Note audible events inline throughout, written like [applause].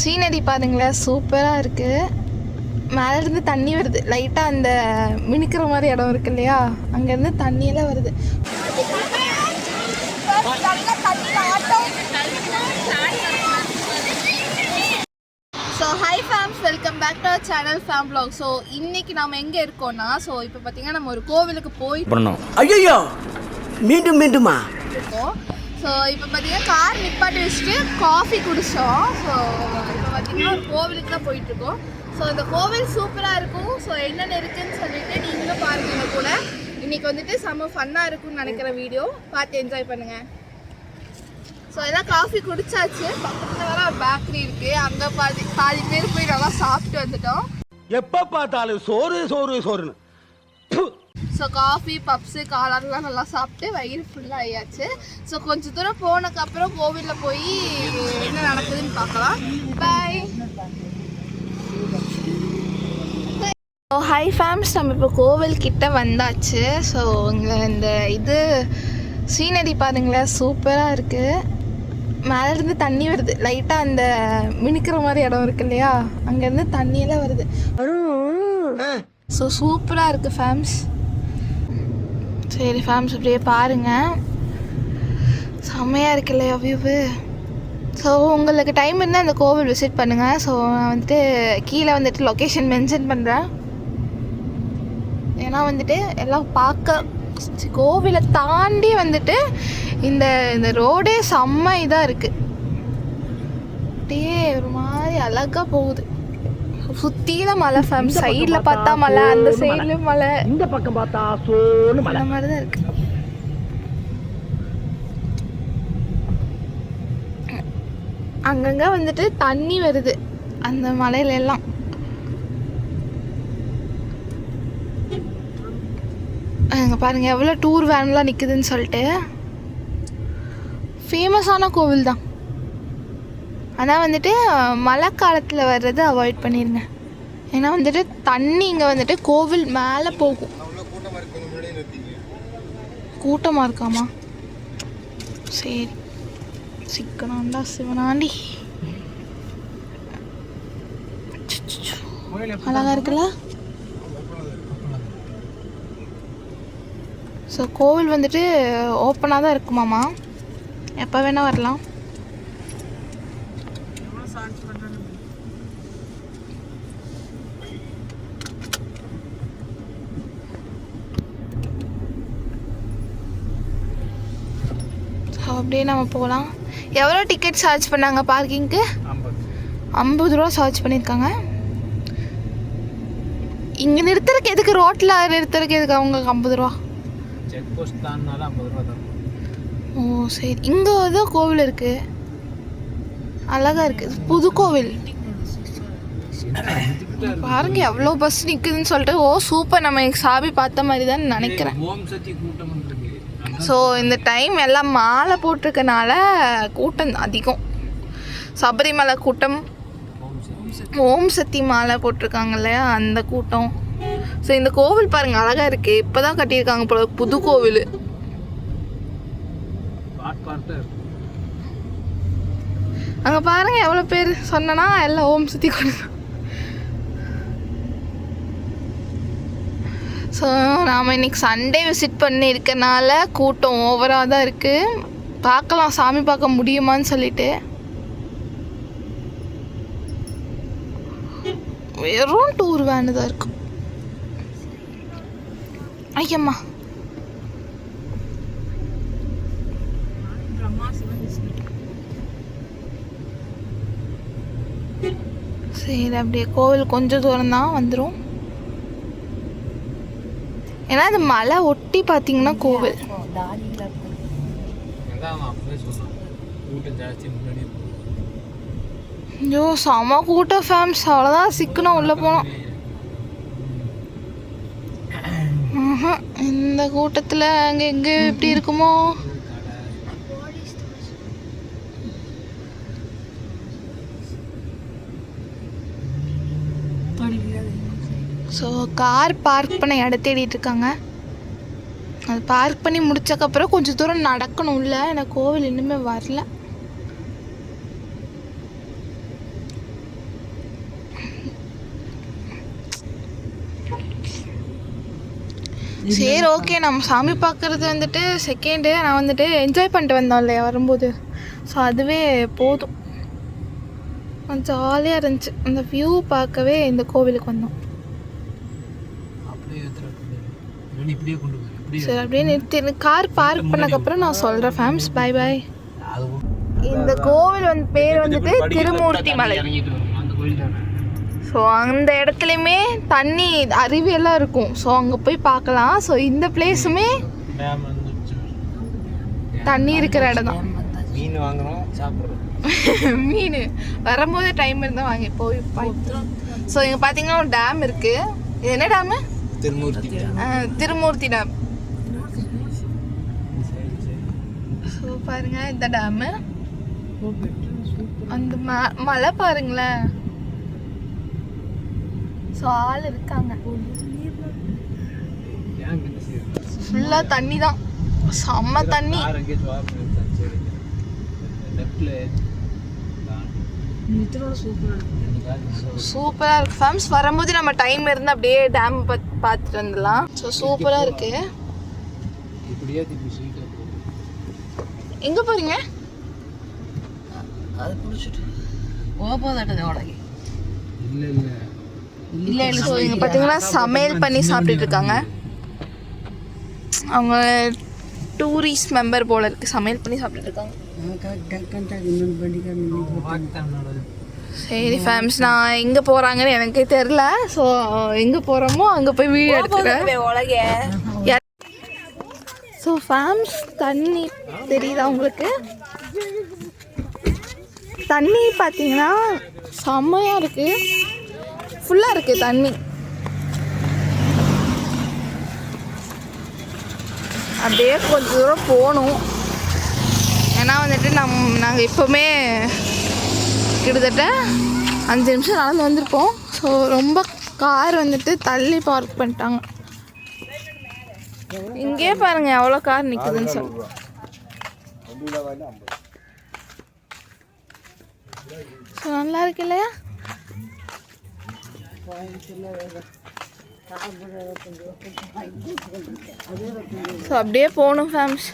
ஸ்ரீநதி பாருங்களேன் சூப்பராக இருக்குது மேலேருந்து தண்ணி வருது. லைட்டாக அந்த மினுக்கிற மாதிரி இடம் இருக்கு இல்லையா? அங்கேருந்து தண்ணியெல்லாம் வருது. So hi fams welcome back to our channel fam vlog so இன்னைக்கு நம்ம எங்கே இருக்கோம்னா ஸோ இப்போ பார்த்தீங்கன்னா நம்ம ஒரு கோவிலுக்கு போயிட்டு பண்ணோம். ஐயோ மீண்டும் மீண்டுமா? இருக்கோம். ஸோ இப்போ பார்த்தீங்கன்னா கார் நிப்பாட்டி வச்சுட்டு காஃபி குடித்தோம் ஸோ இப்போ பார்த்தீங்கன்னா ஒரு கோவிலுக்கு தான் போயிட்டுருக்கோம். ஸோ இந்த கோவில் சூப்பராக இருக்கும். ஸோ என்னென்ன இருக்குன்னு சொல்லிட்டு நீங்களும் பாருங்க கூட. இன்னைக்கு வந்துட்டு செம்ம ஃபன்னாக இருக்கும்னு நினைக்கிற வீடியோ பார்த்து என்ஜாய் பண்ணுங்கள் ஸோ எல்லாம் காஃபி குடிச்சாச்சு. பக்கத்தில் வர ஒரு பேக்கரி இருக்குது அங்கே பாதி பாதி பேர் போய் நல்லா சாப்பிட்டு வந்துட்டோம். எப்போ பார்த்தாலும் சோறு சோறு சோறுன்னு. ஸோ காஃபி பப்ஸு காளான்லாம் நல்லா சாப்பிட்டு வயிறு ஃபுல்லாக ஆயாச்சு ஸோ கொஞ்சம் தூரம் போனதுக்கப்புறம் கோவிலில் போய் என்ன நடக்குதுன்னு பார்க்கலாம். பாய் ஸோ ஹை ஃபேம்ஸ் நம்ம இப்போ கோவில் கிட்ட வந்தாச்சு. ஸோ இங்கே இந்த இது ஸ்ரீநதி பாருங்களேன். சூப்பராக இருக்குது மேலேருந்து தண்ணி வருது. லைட்டாக அந்த மினுக்கிற மாதிரி இடம் இருக்கு இல்லையா? அங்கேருந்து தண்ணியெல்லாம் வருது. ஸோ சூப்பராக இருக்குது ஃபேம்ஸ் சரி ஃபேம்ஸ் அப்படியே பாருங்கள் செம்மையாக இருக்கு இல்லையா வியூவு ஸோ உங்களுக்கு டைம் இருந்தால் அந்த கோவில் விசிட் பண்ணுங்கள் ஸோ நான் வந்துட்டு கீழே வந்துட்டு லொக்கேஷன் மென்ஷன் பண்ணுறேன் ஏன்னா வந்துட்டு எல்லாம் பார்க்க கோவிலை தாண்டி வந்துட்டு இந்த இந்த ரோடே செம்ம இதாக இருக்குது அப்படியே ஒரு மாதிரி அழகாக போகுது. சுற்றில மலை ஃபேம் சைடில் பார்த்தா மலை அந்த சைட்லேயும் மலை இந்த பக்கம் பார்த்தா சோன்னு மலை மாதிரி தான் இருக்கு. அங்கங்க வந்துட்டு தண்ணி வருது. அந்த மலையில எல்லாம். அங்க பாருங்க எவ்வளோ டூர் வேன்லாம் நிற்குதுன்னு சொல்லிட்டு. ஃபேமஸான கோவில் தான் ஆனால் வந்துட்டு மழை காலத்தில் வர்றதை அவாய்ட் பண்ணிடுங்க ஏன்னா வந்துட்டு தண்ணி இங்கே வந்துட்டு கோவில் மேலே போகும். கூட்டமாக இருக்காமா? சரி. சிக்கனாண்டா சிவனாண்டி. அச்சச்சோ. அழகா இருக்குல்ல? ஸோ கோவில் வந்துட்டு ஓப்பனாக தான் இருக்குமாம்மா எப்போ வேணால் வரலாம் ஸோ அப்படியே நம்ம போகலாம். எவ்வளோ டிக்கெட் சார்ஜ் பண்ணாங்க பார்க்கிங்க்கு ஐம்பது. ரூபா சார்ஜ் பண்ணியிருக்காங்க. இங்கே நிறுத்துறதுக்கு எதுக்கு? ரோட்டில் நிறுத்துறதுக்கு எதுக்கு அவங்களுக்கு ஐம்பது ரூபா? செக் போஸ்ட் தான்னாலும் ஐம்பது ரூபா தரும் ஓ சரி. இங்கே தான் கோவில் இருக்குது அழகாக இருக்குது புது கோவில் பாருங்க எவ்வளோ பஸ் நிற்குதுன்னு சொல்லிட்டு ஓ சூப்பர் நம்ம சாமி பார்த்த மாதிரி தான் நினைக்கிறேன். ஸோ இந்த டைம் எல்லாம் மாலை போட்டிருக்கனால கூட்டம் அதிகம். சபரிமலை கூட்டம் ஓம் சக்தி மாலை போட்டிருக்காங்க இல்லையா? அந்த கூட்டம். ஸோ இந்த கோவில் பாருங்க அழகா இருக்கு. இப்போதான் கட்டியிருக்காங்க போல புது கோவில். அங்கே பாருங்க எவ்வளோ பேர் சொன்னனா எல்லாம் ஓம் சக்தி கொடுக்கும் ஸோ நாம் இன்னைக்கு சண்டே விசிட் பண்ணியிருக்கனால கூட்டம் ஓவராக தான் இருக்குது பார்க்கலாம் சாமி பார்க்க முடியுமான்னு சொல்லிட்டு. வெறும் டூர் வேனு தான் இருக்கும் ஐயம்மா. சரி அப்படியே கோவில் கொஞ்சம் தூரம் தான் வந்துடும் ஏன்னா அது மலை ஒட்டி பார்த்தீங்கன்னா கோவில். ஐயோ செம கூட்டம் ஃபேம்ஸ் அவ்வளோதான் சிக்கணும் உள்ளே போனோம். இந்த கூட்டத்தில் அங்கே எங்கே எப்படி இருக்குமோ ஸோ கார் பார்க் பண்ண இடம் தேடிட்டு இருக்காங்க. அது பார்க் பண்ணி முடிச்சக்கப்புறம் கொஞ்சம் தூரம் நடக்கணும் இல்லை எனக்கு கோவில் இன்னுமே வரல. சரி ஓகே நம்ம சாமி பார்க்குறது வந்துட்டு செகண்டு நான் வந்துட்டு என்ஜாய் பண்ணிட்டு வந்தோம் இல்லையா வரும்போது. ஸோ அதுவே போதும். ஜாலியாக இருந்துச்சு. அந்த வியூ பார்க்கவே இந்த கோவிலுக்கு வந்தோம். இப்படியே கொண்டு போய் சரி அப்படியே நிறுத்தி கார் பார்க் பண்ணக்கப்புறம் நான் சொல்கிறேன் ஃபேம்ஸ் பை பை அது இந்த கோவில் வந்து பேர் வந்துட்டு திருமூர்த்தி மலை. இறங்கிட்டு வரும். அந்த கோயில் தானே? ஸோ அந்த இடத்துலையுமே தண்ணி அருவி எல்லாம் இருக்கும். ஸோ அங்கே போய் பார்க்கலாம். ஸோ இந்த பிளேஸுமே தண்ணி இருக்கிற இடம் தான் மீன் வாங்குறோம் சாப்பிட்றோம். [laughs] மீன். வரும்போது டைம் இருந்தால் வாங்கி போய் ஸோ இங்கே பார்த்தீங்கன்னா ஒரு டேம் இருக்குது இது என்ன dam Thirumoorthy. Thirumoorthy dam so பாருங்க இந்த டேமு அந்த ம மலை பாருங்களேன். ஸோ ஆள் இருக்காங்க. ஃபுல்லாக தண்ணி தான். செம்ம தண்ணி கார் எங்கேயாச்சும் வார் பண்ணிருக்கான் சரி லெஃப்டில் சூப்பராக இருக்கு. ஃபேம்ஸ் வரும்போது நம்ம டைம் இருந்து அப்படியே டேம் பார்த்துட்டு வந்துடலாம். ஸோ சூப்பராக இருக்கு. எங்கே போகிறீங்க அது பிடிச்சிட்டு. போகாதட்டது உடனே இல்லை இல்லை. இல்லை இல்லை. ஸோ இங்கே பார்த்தீங்கன்னா சமையல் பண்ணி சாப்பிட்டுட்டு இருக்காங்க. அவங்க டூரிஸ்ட் மெம்பர் போல இருக்கு. சமையல் பண்ணி சாப்பிட்டுட்டு இருக்காங்க. சரி ஃபேம்ஸ் நான் எங்கே போகிறாங்கன்னு எனக்கு தெரில ஸோ எங்கே போகிறோமோ அங்கே போய் வீடியோ எடுத்துக்கிறேன். ஸோ ஃபேம்ஸ் தண்ணி தெரியுதா உங்களுக்கு? தண்ணி பார்த்தீங்கன்னா செம்மையாக இருக்குது ஃபுல்லாக இருக்குது தண்ணி. அப்படியே கொஞ்ச தூரம் போகணும். ஆனால் வந்துட்டு நம் நாங்கள் இப்போவுமே கிட்டத்தட்ட அஞ்சு நிமிஷம் நடந்து வந்திருப்போம் ஸோ ரொம்ப கார் வந்துட்டு தள்ளி பார்க் பண்ணிட்டாங்க. இங்கேயே பாருங்க எவ்வளோ கார் நிற்குதுன்னு சொல்லி. ஸோ நல்லா இருக்கு இல்லையா? ஸோ அப்படியே போகணும் ஃபேம்ஸ்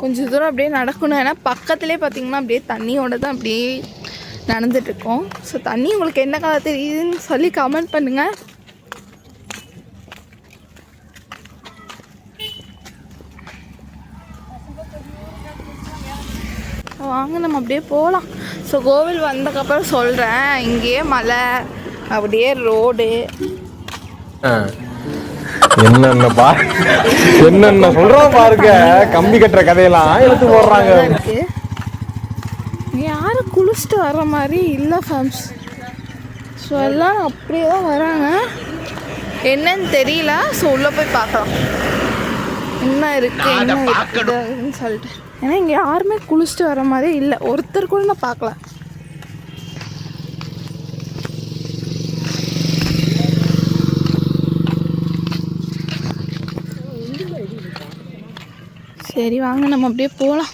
கொஞ்சம் தூரம் அப்படியே நடக்கணும். ஏன்னா பக்கத்துலேயே பார்த்தீங்கன்னா அப்படியே தண்ணியோட தான் அப்படியே நடந்துட்டுருக்கோம். ஸோ தண்ணி உங்களுக்கு என்ன கலர் தெரியுதுன்னு சொல்லி கமெண்ட் பண்ணுங்கள் வாங்க நம்ம அப்படியே போகலாம். ஸோ கோவில் வந்ததுக்கப்புறம் சொல்கிறேன் இங்கேயே மலை அப்படியே ரோடு. என்னென்ன பா என்னென்ன சொல்றோம் பாருங்க. கம்பி கட்டுற கதையெல்லாம் எடுத்து போடுறாங்க. இருக்கு யாரும் குளிச்சுட்டு வர்ற மாதிரி இல்லை ஃபேம்ஸ் ஸோ எல்லாம் அப்படியே தான் வராங்க. என்னன்னு தெரியல. ஸோ உள்ளே போய் பார்க்கலாம். என்ன இருக்கு என்ன இருக்குதுன்னு சொல்லிட்டு. ஏன்னா இங்கே யாருமே குளிச்சுட்டு வர மாதிரி இல்லை. ஒருத்தர் கூட நான் பார்க்கல. சரி வாங்க நம்ம அப்படியே போகலாம்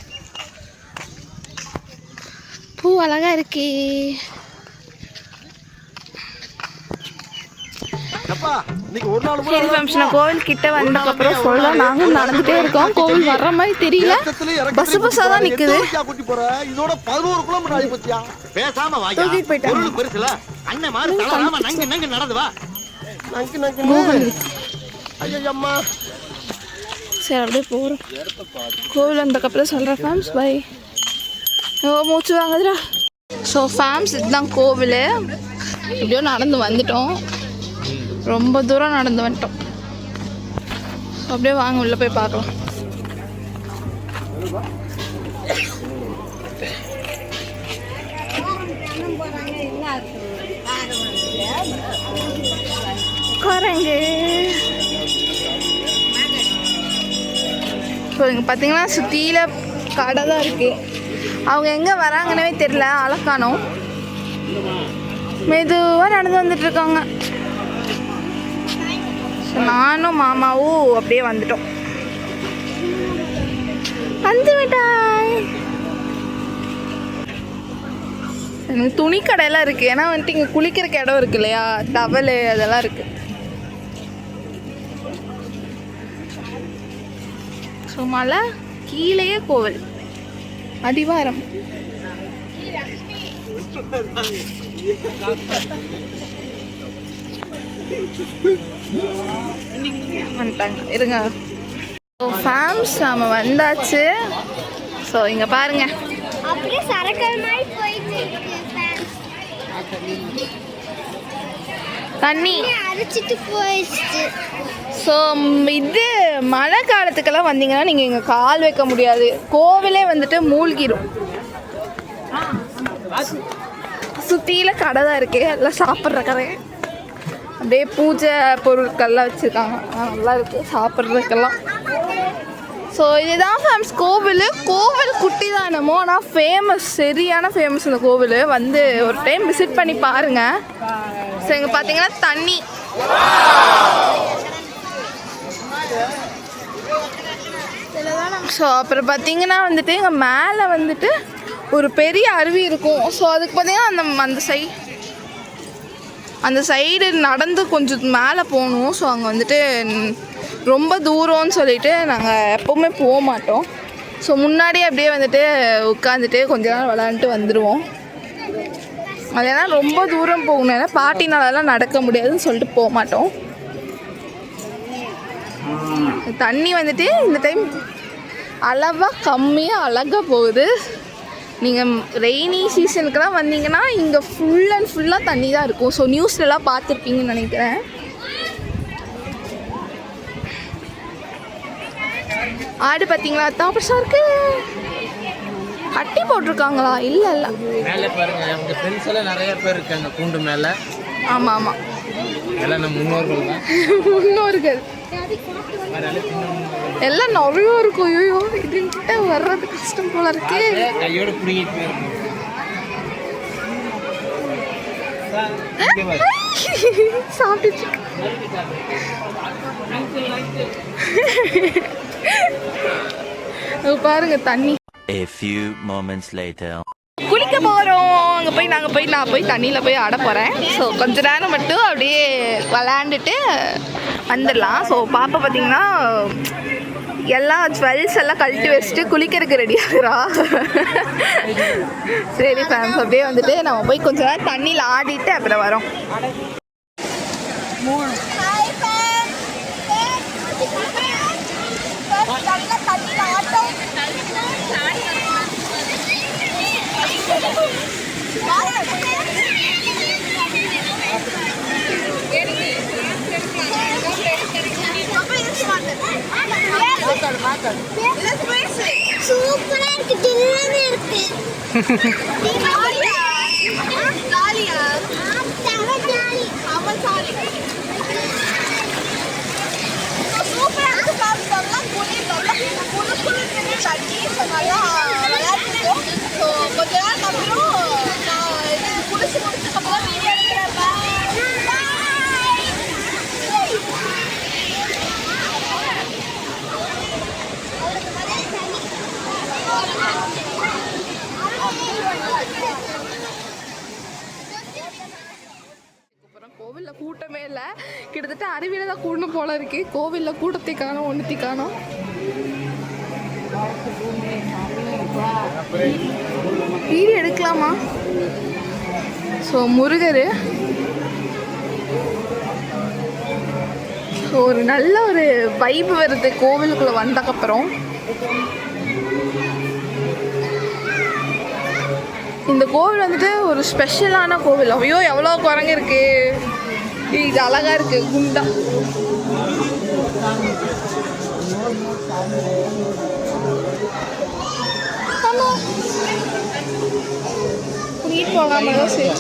பூ அழகா இருக்கே. அப்பா இன்னைக்கு ஒரு நாள் சரி ஃபங்க்ஷன் கோவில் கிட்ட வந்ததுக்கப்புறம் சொல்ல நாங்களும் நடந்துட்டே இருக்கோம். கோவில் வர்ற மாதிரி தெரியல. பஸ் பஸ்ஸாக தான் நிற்குது கூட்டி போற? இதோட பதினோரு கிலோமீட்டர் ஆகி போச்சியா பேசாம தூக்கிட்டு போயிட்டாங்க. பெருசுல. அண்ணன் மாதிரி தளராம நங்கு நங்கு நடந்து வா. நங்கு நங்கு கூகுள் இருக்கு ஐயோ அம்மா சரி அப்படியே போகிறோம் கோவில் வந்ததுக்கப்புறம் சொல்கிறேன் ஃபேம்ஸ் பை ஓ மூச்சு வாங்குதுடா. ஸோ ஃபேம்ஸ் இதுதான் கோவில். எப்படியோ நடந்து வந்துட்டோம். ரொம்ப தூரம் நடந்து வந்துட்டோம். அப்படியே வாங்க உள்ளே போய் பார்க்கலாம். குரங்கு ஸோ இங்கே பார்த்தீங்கன்னா சுற்றியில் கடை தான் இருக்குது அவங்க எங்கே வராங்கன்னே தெரில அலக்கானோ மெதுவாக நடந்து வந்துட்டு இருக்காங்க. ஸோ நானும் மாமாவும் அப்படியே வந்துட்டோம். வந்து விட்டாய். எனக்கு துணி கடையெல்லாம் இருக்குது ஏன்னா வந்துட்டு இங்கே குளிக்கிறக்கு இடம் இருக்கு இல்லையா? டவலு அதெல்லாம் இருக்குது ஸோ மலை கீழேயே கோவில். அடிவாரம். வந்துட்டாங்க. இருங்க. ஸோ ஃபேம்ஸ் நாம வந்தாச்சு. ஸோ இங்கே பாருங்க. அப்படியே சரக்கல் மாதிரி போயிட்டு இருக்கு. தண்ணி. அரைச்சிட்டு போயிடுச்சு. ஸோ இது மழை காலத்துக்கெல்லாம் வந்தீங்கன்னா நீங்கள் இங்கே கால் வைக்க முடியாது. கோவிலே வந்துட்டு மூழ்கிடும் சுற்றியில் கடை தான் இருக்கு. எல்லாம் சாப்பிட்ற கடை. அப்படியே பூஜை பொருட்கள்லாம் வச்சுருக்காங்க. நல்லா இருக்குது சாப்பிட்றதுக்கெல்லாம். ஸோ இதுதான் ஃபேமஸ் கோவில். கோவில் குட்டி தான் என்னமோ ஆனால் ஃபேமஸ் சரியான ஃபேமஸ் இந்த கோவில். வந்து ஒரு டைம் விசிட் பண்ணி பாருங்கள் ஸோ இங்கே பார்த்தீங்கன்னா தண்ணி. ஸோ அப்புறம் பார்த்தீங்கன்னா வந்துட்டு இங்கே மேலே வந்துட்டு ஒரு பெரிய அருவி இருக்கும். ஸோ அதுக்கு பார்த்தீங்கன்னா அந்த அந்த சை அந்த சைடு நடந்து கொஞ்சம் மேலே போகணும். ஸோ அங்கே வந்துட்டு ரொம்ப தூரம்னு சொல்லிட்டு நாங்கள் எப்போவுமே போக மாட்டோம். ஸோ முன்னாடியே அப்படியே வந்துட்டு உட்காந்துட்டு கொஞ்ச நேரம் விளாண்டுட்டு வந்துடுவோம் அதெல்லாம் ரொம்ப தூரம் போகணும் ஏன்னா பாட்டினாலலாம் நடக்க முடியாதுன்னு சொல்லிட்டு போக மாட்டோம். தண்ணி வந்துட்டு இந்த டைம் அளவாக கம்மியாக அழகாக போகுது. நீங்கள் ரெய்னி சீசனுக்குலாம் வந்தீங்கன்னா இங்கே ஃபுல் அண்ட் ஃபுல்லாக தண்ணி தான் இருக்கும். ஸோ நியூஸ்லலாம் பார்த்துருப்பீங்கன்னு நினைக்கிறேன். ஆடு பார்த்தீங்களா? தான் இருக்குது அட்டி போட்டிருக்காங்களா? இல்லை இல்லை. மேலே பாருங்க அவங்க ஃப்ரெண்ட்ஸ் எல்லாம் நிறைய பேர் இருக்காங்க கூண்டு மேலே. ஆமாம் ஆமாம் எல்லாம் நம்ம முன்னோர்கள் முன்னோர்கள். எல்லாம் நிறைய இருக்கும். ஐயோ இதுங்கிட்ட வர்றது கஷ்டம் போல இருக்கு. கையோட பிடிங்கிட்டு இருக்கு. பாருங்க தண்ணி. A few moments later. குளிக்க போகிறோம் அங்கே போய் நாங்கள் போய் நான் போய் தண்ணியில் போய் ஆட போகிறேன் ஸோ கொஞ்ச நேரம் மட்டும் அப்படியே விளையாண்டுட்டு வந்துடலாம். ஸோ பாப்பா பார்த்தீங்கன்னா எல்லாம் ஜுவல்ஸ் எல்லாம் கழட்டி வச்சுட்டு குளிக்கிறதுக்கு ரெடி ஆகுறா. சரி ஃபேம்ஸ் அப்படியே வந்துட்டு நம்ம போய் கொஞ்ச நேரம் தண்ணியில் ஆடிட்டு அப்புறம் வரோம். சூப்பரா இருக்கு டில்லன்னு இருக்கு ஜாலியா ஜாலியா ஜாலி ஆமா ஜாலி சூப்பரா இருக்கு சாப்பிட்டோம்னா குளி நல்லா குளு குளு தண்ணி நல்லா விளையாடிட்டோம் ஸோ கொஞ்ச நேரம் அப்புறம் நான் இது குளிச்சு முடிச்சதுக்கப்புறம் வீடியோ எடுக்கிறேன் அப்புறம் கோவிலில் கிட்டத்தட்ட அருவியில் தான் கூடணும் போல இருக்கு. கோவிலில் கூட்டத்தை காணோம் ஒன்றுத்தி காணோம். வீடு எடுக்கலாமா? ஸோ முருகர். ஸோ ஒரு நல்ல ஒரு வைப் வருது கோவிலுக்குள்ளே வந்ததுக்கப்புறம் இந்த கோவில் வந்துட்டு ஒரு ஸ்பெஷலான கோவில். ஐயோ எவ்வளோ குரங்கு இருக்கு. இது அழகா இருக்கு குண்டா. தான் சரி.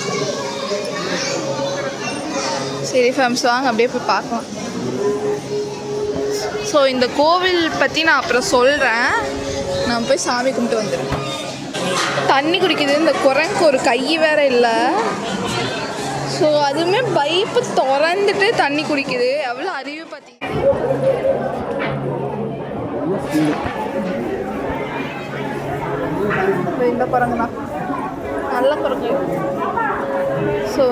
சரி ஃபேம்ஸ் வாங்க அப்படியே போய் பார்க்கலாம். ஸோ இந்த கோவில் பற்றி நான் அப்புறம் சொல்கிறேன் நான் போய் சாமி கும்பிட்டு வந்துடுறேன். தண்ணி குடிக்கிறது இந்த குரங்கு ஒரு கை வேற இல்லை. ஸோ அதுவுமே பைப்பு திறந்துட்டு தண்ணி குடிக்குது. எவ்வளோ அறிவு பார்த்தீங்க இந்த தான் நல்ல குரங்கு. ஸோ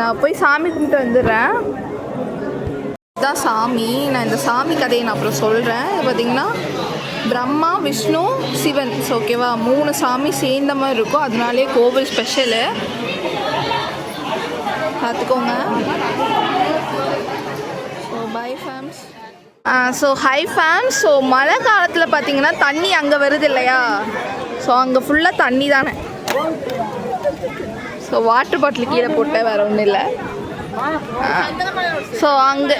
நான் போய் சாமி கும்பிட்டு வந்துடுறேன். இதுதான் சாமி. நான் இந்த சாமி கதையை நான் அப்புறம் சொல்கிறேன் பார்த்தீங்கன்னா பிரம்மா விஷ்ணு சிவன். ஸோ ஓகேவா மூணு சாமி சேர்ந்த மாதிரி இருக்கும். அதனாலே கோவில் ஸ்பெஷலு பார்த்துக்கோங்க. So bye fams so hi fams so மழை காலத்தில் பார்த்தீங்கன்னா தண்ணி அங்கே வருது இல்லையா? ஸோ அங்கே ஃபுல்லாக தண்ணி தானே. ஸோ வாட்டர் பாட்டில் கீழே போட்டேன் வேறு ஒன்றும் இல்லை. ஸோ அங்கே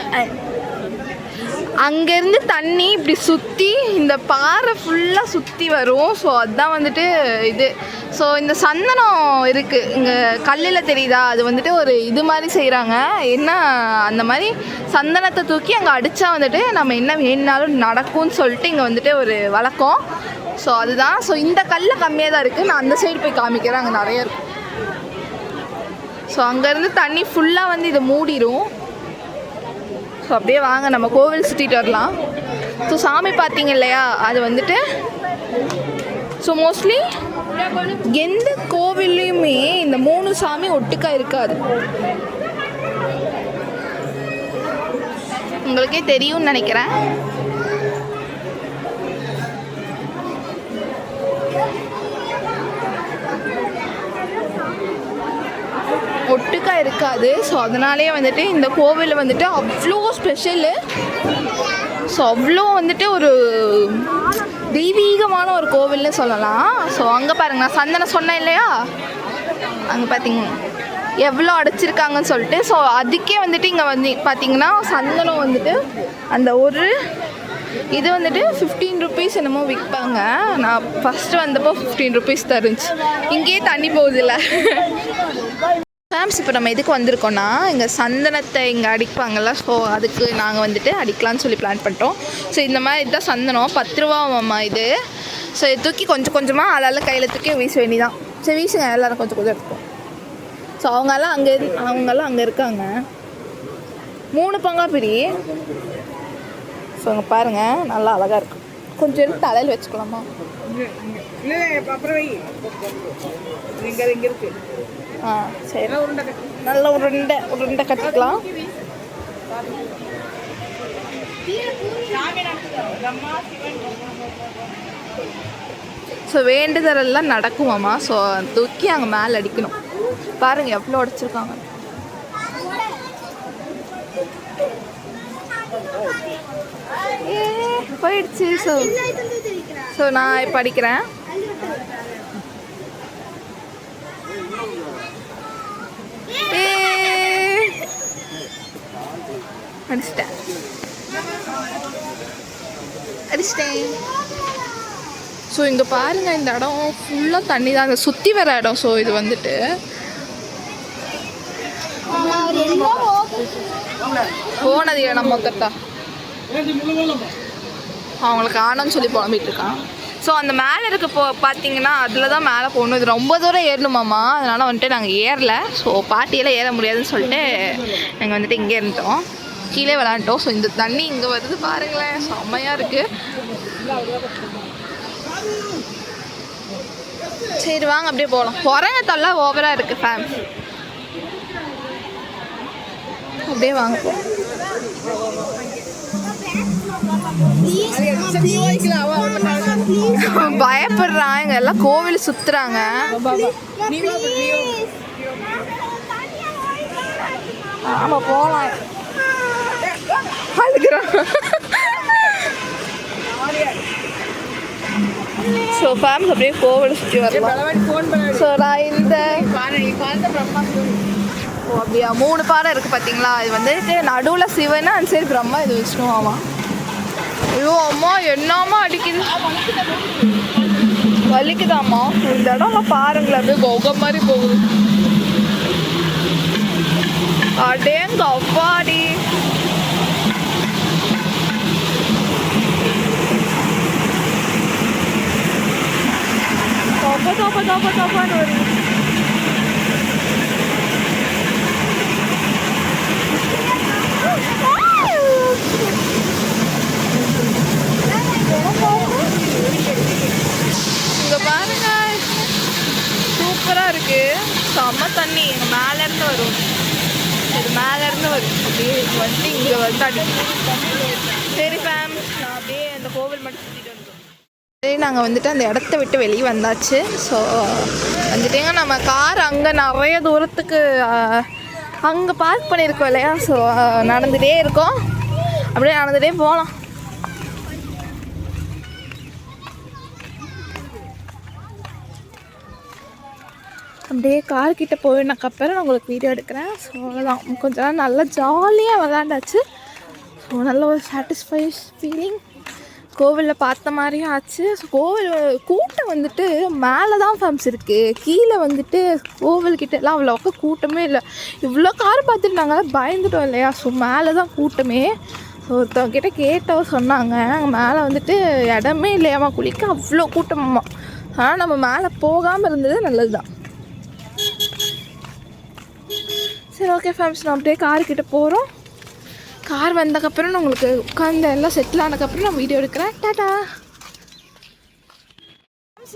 அங்கேருந்து தண்ணி இப்படி சுற்றி இந்த பாறை ஃபுல்லாக சுற்றி வரும். ஸோ அதுதான் வந்துட்டு இது. ஸோ இந்த சந்தனம் இருக்குது இங்கே கல்லில் தெரியுதா? அது வந்துட்டு ஒரு இது மாதிரி செய்கிறாங்க என்ன அந்த மாதிரி சந்தனத்தை தூக்கி அங்கே அடித்தா வந்துட்டு நம்ம என்ன வேணுனாலும் நடக்கும்னு சொல்லிட்டு இங்கே வந்துட்டு ஒரு வழக்கம். ஸோ அதுதான். ஸோ இந்த கல் கம்மியாக தான் இருக்குது நான் அந்த சைடு போய் காமிக்கிறேன். அங்கே நிறைய இருக்கும் ஸோ அங்கேருந்து தண்ணி ஃபுல்லாக வந்து இதை மூடிடும் ஸோ அப்படியே வாங்க நம்ம கோவில் சுற்றிட்டு வரலாம். ஸோ சாமி பார்த்தீங்க இல்லையா? அது வந்துட்டு ஸோ மோஸ்ட்லி எந்த கோவில்லையுமே இந்த மூணு சாமி ஒட்டுக்கா இருக்காது. உங்களுக்கே தெரியும்னு நினைக்கிறேன். ஒட்டுக்கா இருக்காது. ஸோ அதனாலே வந்துட்டு இந்த கோவில் வந்துட்டு அவ்வளோ ஸ்பெஷலு ஸோ அவ்வளோ வந்துட்டு ஒரு தெய்வீகமான ஒரு கோவில்னு சொல்லலாம். ஸோ அங்கே பாருங்க நான் சந்தனம் சொன்னேன் இல்லையா? அங்கே பார்த்தீங்க எவ்வளோ அடைச்சிருக்காங்கன்னு சொல்லிட்டு. ஸோ அதுக்கே வந்துட்டு இங்கே வந்து பார்த்தீங்கன்னா சந்தனம் வந்துட்டு அந்த ஒரு இது வந்துட்டு ஃபிஃப்டீன் ருபீஸ் என்னமோ விற்பாங்க. நான் ஃபஸ்ட்டு வந்தப்போ ஃபிஃப்டீன் ருபீஸ் தருந்துச்சு. இங்கேயே தண்ணி போகுதில்ல. மேம்ஸ் இப்போ நம்ம எதுக்கு வந்திருக்கோம்னா இங்கே சந்தனத்தை இங்கே அடிப்பாங்கல்ல ஸோ அதுக்கு நாங்கள் வந்துட்டு அடிக்கலாம்னு சொல்லி பிளான் பண்ணிட்டோம். ஸோ இந்த மாதிரி இதுதான் சந்தனம் பத்து ரூபாவாம்மா இது. ஸோ இதை தூக்கி கொஞ்சம் கொஞ்சமாக அதால் கையில் தூக்கி வீச வேண்டிதான். சரி வீசுங்க எல்லோரும் கொஞ்சம் கொஞ்சம் எடுத்துப்போம் ஸோ அவங்கெல்லாம் அங்கே அவங்கெல்லாம் அங்கே இருக்காங்க. மூணு பங்கா பிரி ஸோ அங்கே பாருங்கள் நல்லா அழகாக இருக்கும் கொஞ்சம் எடுத்து தலையில் வச்சுக்கலாமா? ஆ சரி. நல்ல உருண்டை உருண்டை கட்டிக்கலாம். ஸோ வேண்டுதலெல்லாம் நடக்குமாம்மா? ஸோ தூக்கி அங்கே மேலே அடிக்கணும். பாருங்க எவ்வளோ அடிச்சிருக்காங்க ஏ போயிடுச்சு. ஸோ ஸோ நான் இப்போ அடிக்கிறேன். அடிச்சிட்டேன் அடிச்சிட்டேன் ஸோ இங்கே பாருங்க இந்த இடம் ஃபுல்லாக தண்ணி தான் அந்த சுற்றி வர இடம். ஸோ இது வந்துட்டு போனது இடம் மொத்தத்தா அவங்களுக்கு ஆனோன்னு சொல்லி புலம்பிட்டு இருக்கான் ஸோ அந்த மேலே இருக்க போ பார்த்தீங்கன்னா அதில் தான் மேலே போகணும். இது ரொம்ப தூரம் ஏறணுமாம்மா. அதனால் வந்துட்டு நாங்கள் ஏறல. ஸோ பாட்டியெல்லாம் ஏற முடியாதுன்னு சொல்லிட்டு நாங்கள் வந்துட்டு இங்கே இருந்தோம். கீழே விளாண்டோம். ஸோ இந்த தண்ணி இங்கே வருது பாருங்களேன். செம்மையாக இருக்குது சரி வாங்க அப்படியே போகலாம் குரங்க தொல்லை ஓவராக இருக்குது ஃபேம் அப்படியே வாங்க இங்க எல்லாம் கோவில் சுத்துறாங்க. ஆமா போலாம். அழுகிறான். ஸோ ஃபேமிலி அப்படியே கோவில் சுற்றி வரலாம். ஸோ நான் இந்த ஓ அப்படியா? மூணு பாறை இருக்குது பார்த்தீங்களா இது வந்துட்டு நடுவில் சிவன் அந்த சரி பிரம்மா இது விஷ்ணுவாமா ஐயோ அம்மா என்னம்மா அடிக்குது? வலிக்குதாம்மா? இந்த இடம்லாம் பாருங்களேன் அப்படியே கொகை மாதிரி போகுது. அடேங்க அப்பாடி தொப்ப தொப்ப தொப்ப தொப்பன்னு வருது இங்க பாருங்க. சூப்பரா இருக்கு. செம்ம தண்ணி. எங்க மேல இருந்து வரும். இது மேல இருந்து வரும். அப்படியே வந்து இங்க வந்து அடி சரி ஃபேம் நான் அப்படியே அந்த கோவில் மட்டும் சுத்திட்டு வந்துடும் நாங்கள் வந்துட்டு அந்த இடத்த விட்டு வெளியே வந்தாச்சு. ஸோ வந்துட்டேங்க. நம்ம கார் அங்கே நிறைய தூரத்துக்கு அங்கே பார்க் பண்ணியிருக்கோம் இல்லையா? ஸோ நடந்துகிட்டே இருக்கோம். அப்படியே நடந்துகிட்டே போகலாம் அப்படியே கார் கிட்ட போயினக்கப்புறம் நான் உங்களுக்கு வீடியோ எடுக்கிறேன். ஸோ அவ்வளோதான் கொஞ்ச நேரம் நல்லா ஜாலியாக விளாண்டாச்சு ஸோ நல்ல ஒரு சாட்டிஸ்ஃபை ஃபீலிங் கோவிலில் பார்த்த மாதிரியும் ஆச்சு. ஸோ கோவில் கூட்டம் வந்துட்டு மேலே தான் ஃபேம்ஸ் இருக்குது கீழே வந்துட்டு கோவில்கிட்ட எல்லாம் அவ்வளோக்கா கூட்டமே இல்லை. இவ்வளோ கார் பார்த்துட்டு நாங்கள் பயந்துட்டோம் இல்லையா? ஸோ மேலே தான் கூட்டமே. ஸோ ஒருத்தவங்க கிட்ட கேட்டவ சொன்னாங்க. நாங்கள் மேலே வந்துட்டு இடமே இல்லையாமா குளிக்க அவ்வளோ கூட்டமாம்மா. ஆனால் நம்ம மேலே போகாமல் இருந்தது நல்லது தான் சரி ஓகே ஃபேம்ஸ் நான் அப்படியே கார் போகிறோம் கார் வந்தக்கப்புறம் நான் உங்களுக்கு உட்காந்து எல்லாம் செட்டில் ஆனதுக்கப்புறம் நான் வீடியோ எடுக்கிறேன். டாடா.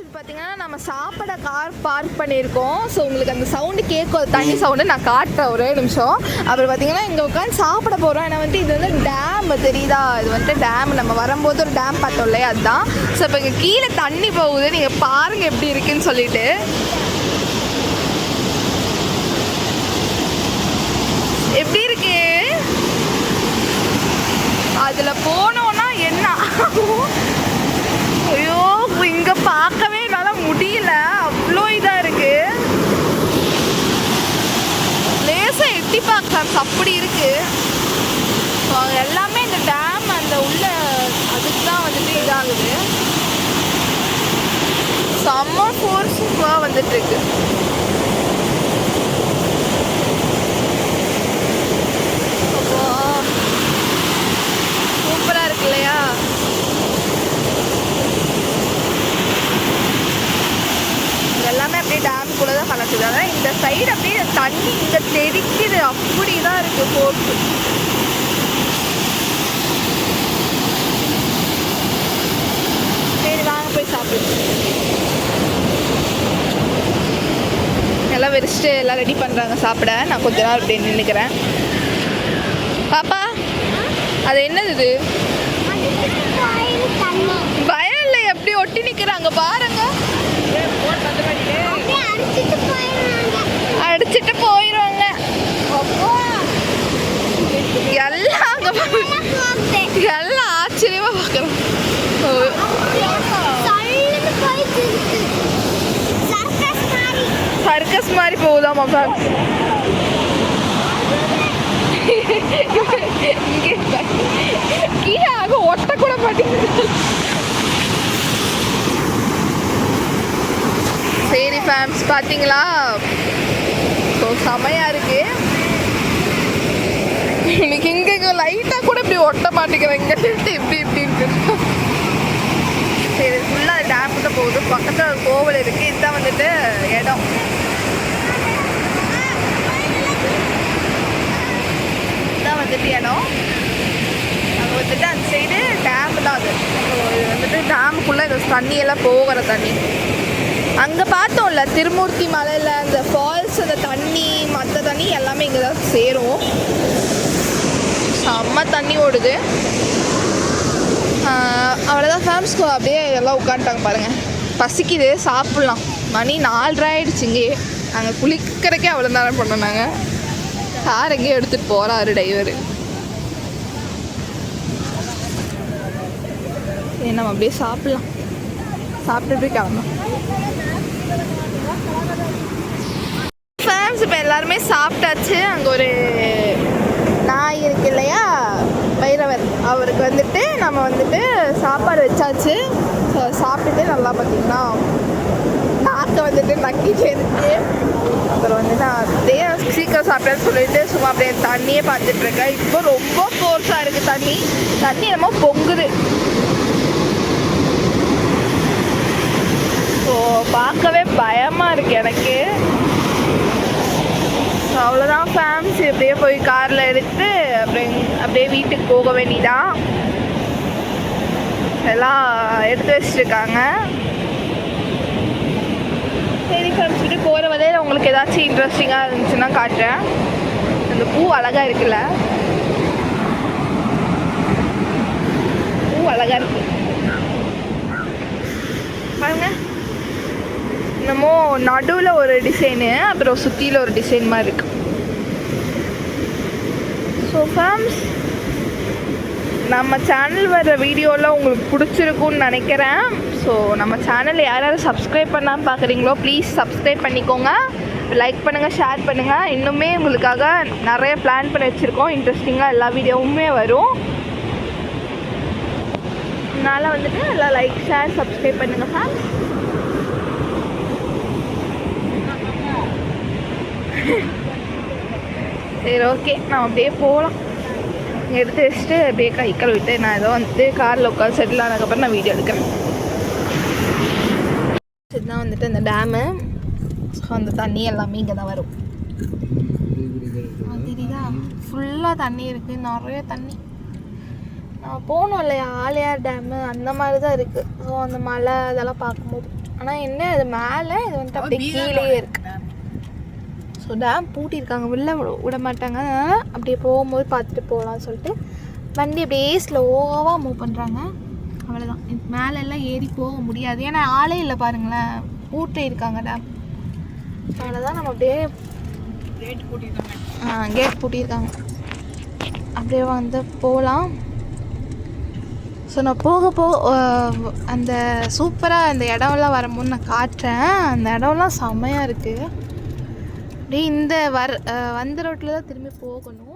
இது பார்த்தீங்கன்னா நம்ம சாப்பிட கார் பார்க் பண்ணியிருக்கோம். ஸோ உங்களுக்கு அந்த சவுண்டு கேட்கும். தனி தண்ணி சவுண்டு நான் காட்டுறேன் ஒரே நிமிஷம். அப்புறம் பார்த்தீங்கன்னா இங்கே உட்காந்து சாப்பிட போகிறோம் ஏன்னா வந்து இது வந்து டேம் தெரியுதா? இது வந்துட்டு டேம் நம்ம வரும்போது ஒரு டேம் பார்த்தோம் இல்லையா? அதுதான். ஸோ இப்போ இங்கே கீழே தண்ணி போகுது. நீங்கள் பாருங்கள் எப்படி இருக்குன்னு சொல்லிட்டு எப்படி இருக்கு இதில் போனோம்னா என்ன? ஐயோ இங்க பார்க்கவே என்னால முடியல. அவ்வளோ இதா இருக்கு. லேசா எட்டி பார்க்கலாம் அப்படி இருக்கு. எல்லாமே இந்த டேம் அந்த உள்ள அதுக்கு தான் வந்துட்டு இதாகுது. செம்ம ஃபோர்ஸுவாக வந்துட்டு இருக்கு அப்பா. சூப்பரா இருக்கு இல்லையா? எல்லாமே அப்படியே டேமுக்குள்ளே தான் கலக்குது அதான் இந்த சைடு அப்படியே தண்ணி இங்கே தெரிக்குது அப்படி தான் இருக்கு போட்டு சரி வாங்க போய் சாப்பிடு. எல்லாம் வெறிச்சிட்டு எல்லாம் ரெடி பண்ணுறாங்க சாப்பிட. நான் கொஞ்ச நேரம் அப்படியே நின்றுக்கிறேன் பாப்பா அது என்னது இது பயம் இல்லை எப்படி ஒட்டி நிக்கிறாங்க பாருங்க அடிச்சிட்டு போயிடுவாங்க எல்லாம் அங்க பாரு. எல்லாம் ஆச்சரியமா பார்க்குறோம் சர்க்கஸ் மாதிரி போகுதாமா ஃபேக்ஸ் இங்கே கீழே ஆக ஒட்ட கூட மாட்டேங்குது சரி ஃபேம்ஸ் பார்த்தீங்களா ஸோ செமையாக இருக்கு இன்னைக்கு இங்கே இங்கே லைட்டாக கூட இப்படி ஒட்ட மாட்டேங்கிறேன் இங்கே இப்படி இப்படி இருக்கு சரி ஃபுல்லாக டேமுக்கு போகுது பக்கத்தில் ஒரு கோவில் இருக்குது இதுதான் வந்துட்டு இடம் இதுதான் வந்துட்டு இடம் அங்கே வந்துட்டு அந்த சைடு டேம் தான் அது ஸோ இது வந்துட்டு டேமுக்குள்ளே இந்த தண்ணியெல்லாம் போகிற தண்ணி. அங்கே பார்த்தோம்ல திருமூர்த்தி மலையில் அந்த ஃபால்ஸ் அந்த தண்ணி மற்ற தண்ணி எல்லாமே இங்கே தான் சேரும். செம்ம தண்ணி ஓடுது. ஆஹ் அவ்வளோதான் ஃபேம்ஸ்க்கு அப்படியே எல்லாம் உட்காந்துட்டாங்க பாருங்கள் பசிக்குது சாப்பிட்லாம். மணி நாலரை ஆயிடுச்சு இங்கேயே. நாங்கள் குளிக்கிறக்கே அவ்வளோ நேரம் பண்ணோம் நாங்கள் கார் எங்கேயோ எடுத்துகிட்டு போகிறாரு டிரைவர் சரி நம்ம அப்படியே சாப்பிட்லாம். சாப்பிட்டு போய் ஃபேம்ஸ் இப்போ எல்லாருமே சாப்பிட்டாச்சு. அங்கே ஒரு நாய் இருக்கு இல்லையா? பைரவர். அவருக்கு வந்துட்டு நம்ம வந்துட்டு சாப்பாடு வச்சாச்சு. ஸோ சாப்பிட்டுட்டு நல்லா பார்த்தீங்கன்னா நாக்கை வந்துட்டு நக்கிட்டே இருக்கு. அப்புறம் வந்து நான் அப்படியே சீக்கிரம் சாப்பிட்டேன்னு சொல்லிட்டு சும்மா அப்படியே தண்ணியே பார்த்துட்டு இருக்கேன். இப்போ ரொம்ப ஃபோர்ஸாக இருக்குது தண்ணி. தண்ணி என்னமோ பொங்குது. ஸோ பார்க்கவே பயமாக இருக்கு எனக்கு. ஸோ அவ்வளோதான் ஃபேம்ஸ் அப்படியே போய் காரில் எடுத்து அப்படியே அப்படியே வீட்டுக்கு போக வேண்டிதான். எல்லாம் எடுத்து வச்சுருக்காங்க. சரி ஃபேம்ஸ் வீட்டுக்கு போகிற வரையில் உங்களுக்கு ஏதாச்சும் இன்ட்ரெஸ்டிங்காக இருந்துச்சுன்னா காட்டுறேன். அந்த பூ அழகாக இருக்குல்ல? பூ அழகாக இருக்குது பாருங்க என்னமோ நடுவில் ஒரு டிசைனு அப்புறம் சுற்றியில் ஒரு டிசைன் மாதிரி இருக்கு. ஸோ ஃபேம்ஸ் நம்ம சேனல் வர வீடியோலாம் உங்களுக்கு பிடிச்சிருக்குன்னு நினைக்கிறேன். ஸோ நம்ம சேனல் யார் யாரும் சப்ஸ்கிரைப் பண்ணாமல் பார்க்குறீங்களோ ப்ளீஸ் சப்ஸ்கிரைப் பண்ணிக்கோங்க. லைக் பண்ணுங்கள் ஷேர் பண்ணுங்கள் இன்னுமே உங்களுக்காக நிறைய பிளான் பண்ணி வச்சுருக்கோம். இன்ட்ரெஸ்டிங்காக எல்லா வீடியோவுமே வரும். அதனால் வந்துட்டு எல்லாம் லைக் ஷேர் சப்ஸ்கிரைப் பண்ணுங்கள் ஃபேம்ஸ் சரி ஓகே நான் அப்படியே போகலாம் எடுத்து வச்சுட்டு அப்படியே கை கழுவிட்டு நான் ஏதோ வந்துட்டு காரில் உட்காந்து செட்டில் ஆனதுக்கப்புறம் நான் வீடியோ எடுக்கிறேன். இதுதான் வந்துட்டு அந்த டேமு ஸோ அந்த தண்ணி எல்லாமே இங்கே தான் வரும். தெரியுதா? ஃபுல்லாக தண்ணி இருக்குது நிறைய தண்ணி. நான் போனோம் இல்லையா ஆலியார் டேமு அந்த மாதிரி தான் இருக்குது ஸோ அந்த மலை அதெல்லாம் பார்க்கும்போது. ஆனால் என்ன அது மேலே இது வந்துட்டு அப்படியே கீழேயே இருக்குது ஸோ டேம் பூட்டியிருக்காங்க வெளில விட மாட்டாங்க அப்படியே போகும்போது பார்த்துட்டு போகலாம்னு சொல்லிட்டு வண்டி அப்படியே ஸ்லோவாக மூவ் பண்ணுறாங்க அவ்வளோதான் மேலே எல்லாம் ஏறி போக முடியாது. ஏன்னா ஆளே இல்லை பாருங்களேன். பூட்டி இருக்காங்க டேம் அவ்வளோதான் நம்ம அப்படியே ஆ கேட் பூட்டியிருக்காங்க. அப்படியே வந்து போகலாம். ஸோ நான் போக போக அந்த சூப்பராக அந்த இடம்லாம் வரும்போது நான் காட்டுறேன். அந்த இடம்லாம் செம்மையாக இருக்குது அப்படியே இந்த வர வந்த ரோட்டில் தான் திரும்பி போகணும்.